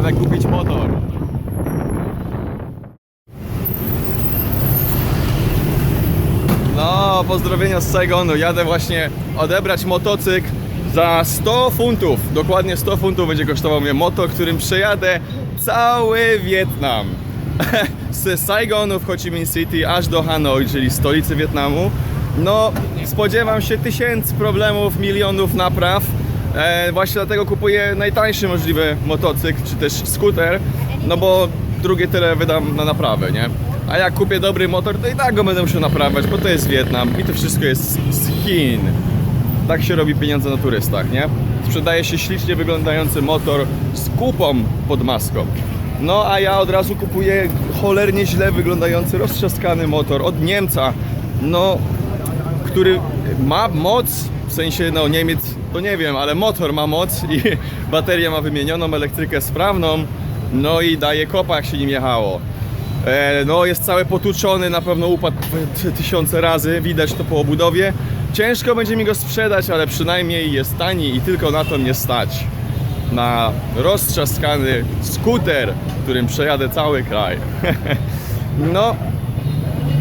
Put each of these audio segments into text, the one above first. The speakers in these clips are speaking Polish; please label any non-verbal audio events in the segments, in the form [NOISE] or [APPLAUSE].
Jadę kupić motor. No, pozdrowienia z Saigonu. Jadę właśnie odebrać motocykl za 100 funtów. Dokładnie 100 funtów będzie kosztował mnie motor, którym przejadę cały Wietnam. [LAUGHS] z Saigonu w Ho Chi Minh City aż do Hanoi, czyli stolicy Wietnamu. No, spodziewam się tysięcy problemów, milionów napraw E, właśnie dlatego kupuję najtańszy możliwy motocykl, czy też skuter, no bo drugie tyle wydam na naprawę, nie? A jak kupię dobry motor, to i tak go będę musiał naprawiać, bo to jest Wietnam i to wszystko jest z, Chin. Tak się robi pieniądze na turystach, nie? Sprzedaje się ślicznie wyglądający motor z kupą pod maską. No a ja od razu kupuję cholernie źle wyglądający, roztrzaskany motor od Niemca. No, który ma moc, w sensie no Niemiec, to nie wiem, ale motor ma moc i [LAUGHS] baterię ma wymienioną, elektrykę sprawną, no i daje kopa jak się nim jechało. E, no jest cały potłuczony, na pewno upadł tysiące razy, widać to po obudowie. Ciężko będzie mi go sprzedać, ale przynajmniej jest tani i tylko na to mnie stać. Na roztrzaskany skuter, którym przejadę cały kraj. [LAUGHS] no,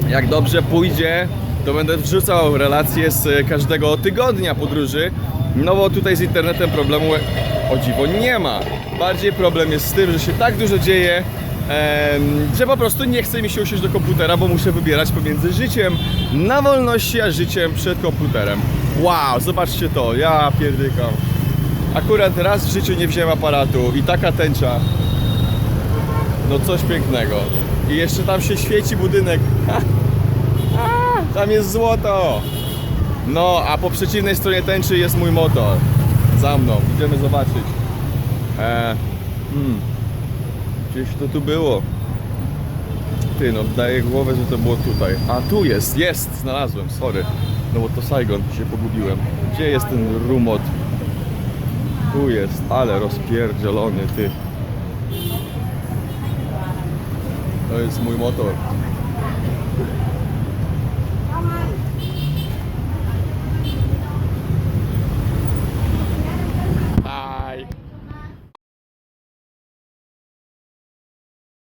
jak dobrze pójdzie, to będę wrzucał relacje z każdego tygodnia podróży. No bo tutaj z internetem problemu o dziwo nie ma. Bardziej problem jest z tym, że się tak dużo dzieje, że po prostu nie chce mi się usiąść do komputera, bo muszę wybierać pomiędzy życiem na wolności, a życiem przed komputerem. Wow, zobaczcie to, ja pierdykam. Akurat raz w życiu nie wziąłem aparatu i taka tęcza. No coś pięknego. I jeszcze tam się świeci budynek. [LAUGHS] Tam jest złoto. No, a po przeciwnej stronie tęczy jest mój motor. Za mną. Idziemy zobaczyć. E, hmm. Gdzieś to tu było. Ty, no daję głowę, że to było tutaj. A tu jest, jest, znalazłem, sorry. No bo to Saigon, się pogubiłem. Gdzie jest ten rumot? Tu jest, ale rozpierdzielony, ty. To jest mój motor.